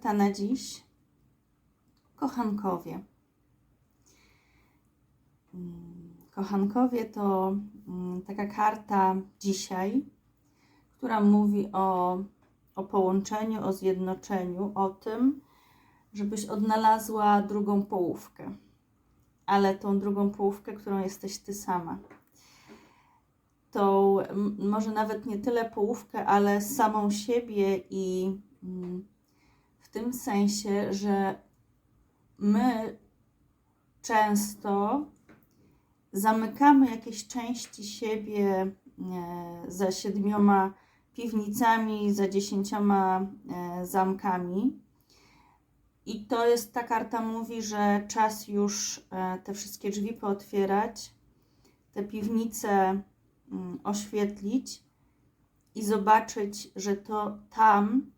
karta na dziś. Kochankowie. Mm, Kochankowie to mm, taka karta dzisiaj, która mówi o, o połączeniu, o zjednoczeniu, o tym, żebyś odnalazła drugą połówkę, ale tą drugą połówkę, którą jesteś ty sama. Tą może nawet nie tyle połówkę, ale samą siebie i mm, tym sensie, że my często zamykamy jakieś części siebie e, za siedmioma piwnicami, za dziesięcioma e, zamkami. I to jest, ta karta mówi, że czas już e, te wszystkie drzwi pootwierać, te piwnice mm, oświetlić i zobaczyć, że to tam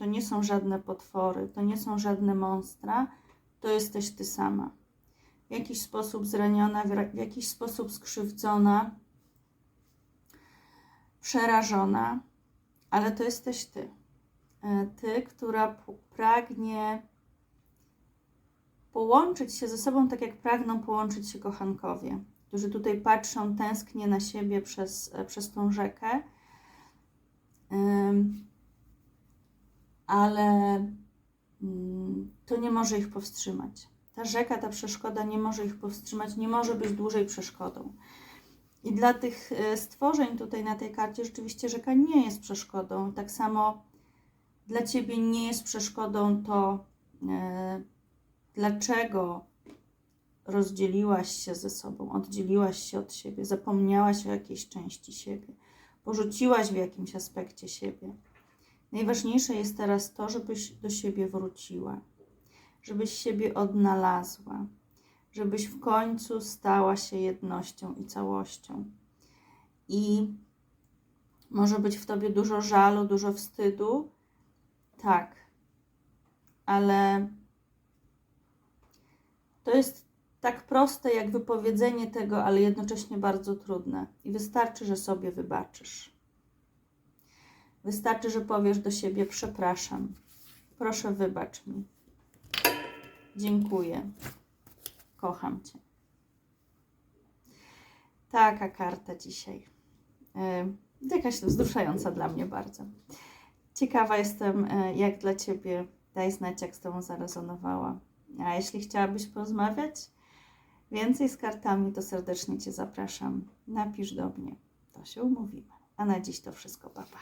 to nie są żadne potwory, to nie są żadne monstra, to jesteś ty sama. W jakiś sposób zraniona, w jakiś sposób skrzywdzona, przerażona, ale to jesteś ty. E, Ty, która pragnie połączyć się ze sobą tak, jak pragną połączyć się kochankowie, którzy tutaj patrzą tęsknie na siebie przez, e, przez tą rzekę. Ale mm, to nie może ich powstrzymać. Ta rzeka, ta przeszkoda nie może ich powstrzymać, nie może być dłużej przeszkodą. I dla tych e, stworzeń tutaj na tej karcie rzeczywiście rzeka nie jest przeszkodą. Tak samo dla ciebie nie jest przeszkodą to, e, dlaczego rozdzieliłaś się ze sobą, oddzieliłaś się od siebie, zapomniałaś o jakiejś części siebie, porzuciłaś w jakimś aspekcie siebie. Najważniejsze jest teraz to, żebyś do siebie wróciła, żebyś siebie odnalazła, żebyś w końcu stała się jednością i całością. I może być w tobie dużo żalu, dużo wstydu, tak, ale to jest tak proste jak wypowiedzenie tego, ale jednocześnie bardzo trudne. I wystarczy, że sobie wybaczysz. Wystarczy, że powiesz do siebie: Przepraszam, proszę, wybacz mi. Dziękuję. Kocham Cię. Taka karta dzisiaj. Yy, jakaś wzruszająca dla mnie bardzo. Ciekawa jestem, e, jak dla Ciebie. Daj znać, jak z Tobą zarezonowała. A jeśli chciałabyś porozmawiać więcej z kartami, to serdecznie Cię zapraszam. Napisz do mnie. To się umówimy. A na dziś to wszystko, papa.